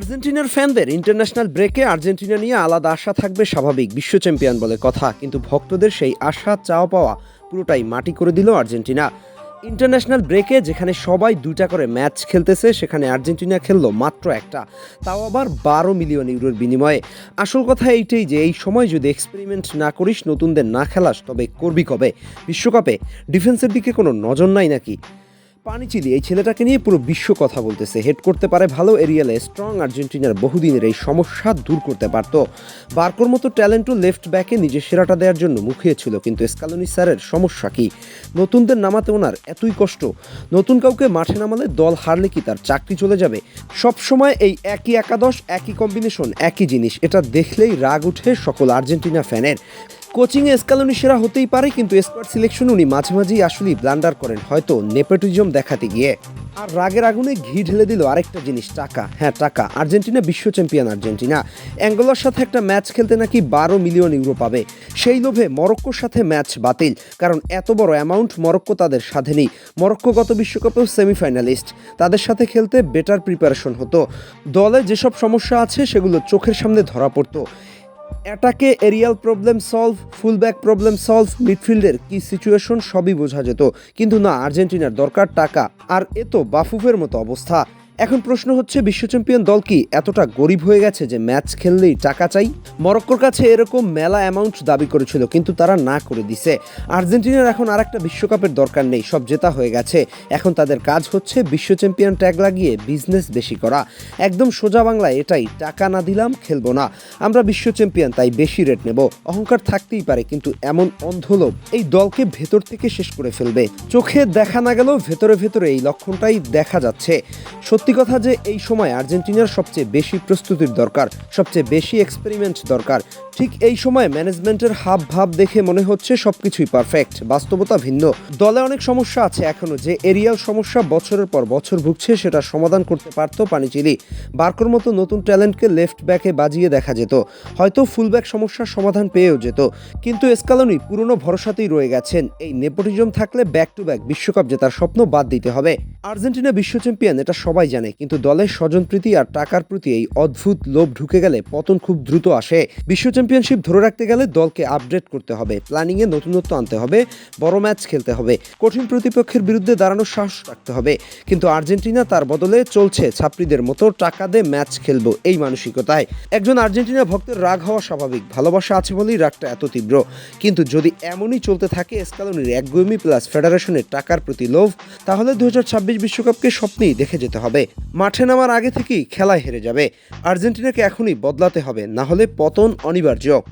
আর্জেন্টিনার ফ্যানদের ইন্টারন্যাশনাল ব্রেকে আর্জেন্টিনা নিয়ে আলাদা আশা থাকবে স্বাভাবিক, বিশ্ব চ্যাম্পিয়ন বলে কথা। কিন্তু ভক্তদের সেই আশা, চাওয়া পাওয়া পুরোটাই মাটি করে দিল আর্জেন্টিনা। ইন্টারন্যাশনাল ব্রেকে যেখানে সবাই দুটা করে ম্যাচ খেলতেছে, সেখানে আর্জেন্টিনা খেললো মাত্র একটা। তাও আবার বারো মিলিয়ন ইউরোর বিনিময়ে। আসল কথা এইটাই যে, এই সময় যদি এক্সপেরিমেন্ট না করিস, নতুনদের না খেলাস, তবে করবি কবে? বিশ্বকাপে ডিফেন্সের দিকে কোনো নজর নাই নাকি? পানিচিলি এই ছেলেটাকে নিয়ে পুরো বিশ্ব কথা বলতেছে। হেড করতে পারে ভালো এরিয়ালে স্ট্রং আর্জেন্টিনার বহুদিনের এই সমস্যা দূর করতে পারত। বার্কোর মতো ট্যালেন্টও লেফট ব্যাকে নিজের সেরাটা দেওয়ার জন্য মুখিয়েছিল কিন্তু স্কালোনি স্যারের সমস্যা কি? নতুনদের নামাতে ওনার এতই কষ্ট। নতুন কাউকে মাঠে নামালে দল হারলে কি তার চাকরি চলে যাবে? সব সময় এই একই একাদশ, একই কম্বিনেশন একই জিনিস, এটা দেখলেই রাগ উঠে সকল আর্জেন্টিনা ফ্যানের কোচিংয়ে স্কালোনি সেরা হতেই পারে, কিন্তু স্কোয়াড সিলেকশন উনি মাঝে মাঝেই আসলেই ব্লান্ডার করেন, হয়তো নেপোটিজম দেখাতে গিয়ে। আর রাগের আগুনে ঘি ঢেলে দিল আরেকটা জিনিস, টাকা। হ্যাঁ টাকা। আর্জেন্টিনা বিশ্ব চ্যাম্পিয়ন আর্জেন্টিনা। অ্যাঙ্গোলার সাথে একটা ম্যাচ খেলতে নাকি বারো মিলিয়ন ইউরো পাবে। সেই লোভে মরক্কোর সাথে ম্যাচ বাতিল, কারণ এত বড় অ্যামাউন্ট মরক্কো তাদের সাথে নেই। মরক্কো গত বিশ্বকাপেও সেমিফাইনালিস্ট তাদের সাথে খেলতে বেটার প্রিপারেশন হতো। দলে যেসব সমস্যা আছে, সেগুলো চোখের সামনে ধরা পড়তো। অ্যাটাকে aerial problem solve, fullback problem solve, মিডফিল্ডের কি সিচুয়েশন সবই বোঝা যেত। কিন্তু না, আর্জেন্টিনার দরকার টাকা। আর এ তো বাফুফের মতো অবস্থা। এখন প্রশ্ন হচ্ছে, বিশ্ব চ্যাম্পিয়ন দল কি এতটা গরিব হয়ে গেছে যে ম্যাচ খেললেই টাকা চাই? মরক্কোর কাছে এরকম মেলা অ্যামাউন্ট দাবি করেছিল, কিন্তু তারা না করে দিছে। আর্জেন্টিনার এখন আর একটা বিশ্বকাপের দরকার নেই, সব জেতা হয়ে গেছে। এখন তাদের কাজ হচ্ছে, বিশ্ব চ্যাম্পিয়ন ট্যাগ লাগিয়ে বিজনেস বেশি করা। একদম সোজা বাংলায় এটাই, টাকা না দিলাম খেলব না। আমরা বিশ্ব চ্যাম্পিয়ন, তাই বেশি রেট নেব। অহংকার থাকতেই পারে, কিন্তু এমন অন্ধলোভ এই দলকে ভেতর থেকে শেষ করে ফেলবে। চোখে দেখা না গেলেও ভেতরে ভেতরে এই লক্ষণটাই দেখা যাচ্ছে। সত্যি কথা যে এই সময় আর্জেন্টিনার সবচেয়ে বেশি প্রস্তুতির দরকার সবচেয়ে বেশি এক্সপেরিমেন্ট দরকার ঠিক এই সময় ম্যানেজমেন্টের হাব ভাব দেখে মনে হচ্ছে সবকিছুই পারফেক্ট বাস্তবতা ভিন্ন। দলে অনেক সমস্যা আছে এখনও যে এরিয়াল সমস্যা বছরের পর বছর ভুগছে, সেটা সমাধান করতে পারতো পানিচিলি। বার্কোর মতো নতুন ট্যালেন্টকে লেফট ব্যাকে বাজিয়ে দেখা যেত। হয়তো ফুলব্যাক সমস্যার সমাধান পেয়েও যেত। কিন্তু এসকালনি পুরনো ভরসাতেই রয়ে গেছেন। এই নেপোটিজম থাকলে ব্যাক টু ব্যাক বিশ্বকাপ জেতার স্বপ্ন বাদ দিতে হবে। আর্জেন্টিনা বিশ্ব চ্যাম্পিয়ন এটা সবাই জানে। কিন্তু দলের স্বজনপ্রীতি আর টাকার প্রতি এই অদ্ভুত লোভ ঢুকে গেলে পতন খুব দ্রুত আসে। বিশ্ব চ্যাম্পিয়নশিপ ধরে রাখতে গেলে দলকে আপডেট করতে হবে। প্ল্যানিংয়ে নতুনত্ব আনতে হবে, বড় ম্যাচ খেলতে হবে। কঠিন প্রতিপক্ষের বিরুদ্ধে দাঁড়ানোর সাহস রাখতে হবে। কিন্তু আর্জেন্টিনা তার বদলে চলছে ছাত্রীদের মতো, টাকা দিয়ে ম্যাচ খেলব এই মানসিকতায়। একজন আর্জেন্টিনা ভক্তের রাগ হওয়া স্বাভাবিক, ভালোবাসা আছে বলেই রাগটা এত তীব্র। কিন্তু যদি এমনই চলতে থাকে এসকালনির একগুমি প্লাস ফেডারেশনের টাকার প্রতি লোভ, তাহলে দু বিশ্বকাপকে স্বপ্নেই দেখে যেতে হবে। মাঠে নামার আগে থেকেই খেলায় হেরে যাবে। আর্জেন্টিনাকে এখনই বদলাতে হবে, না হলে পতন অনিবার্য। Job.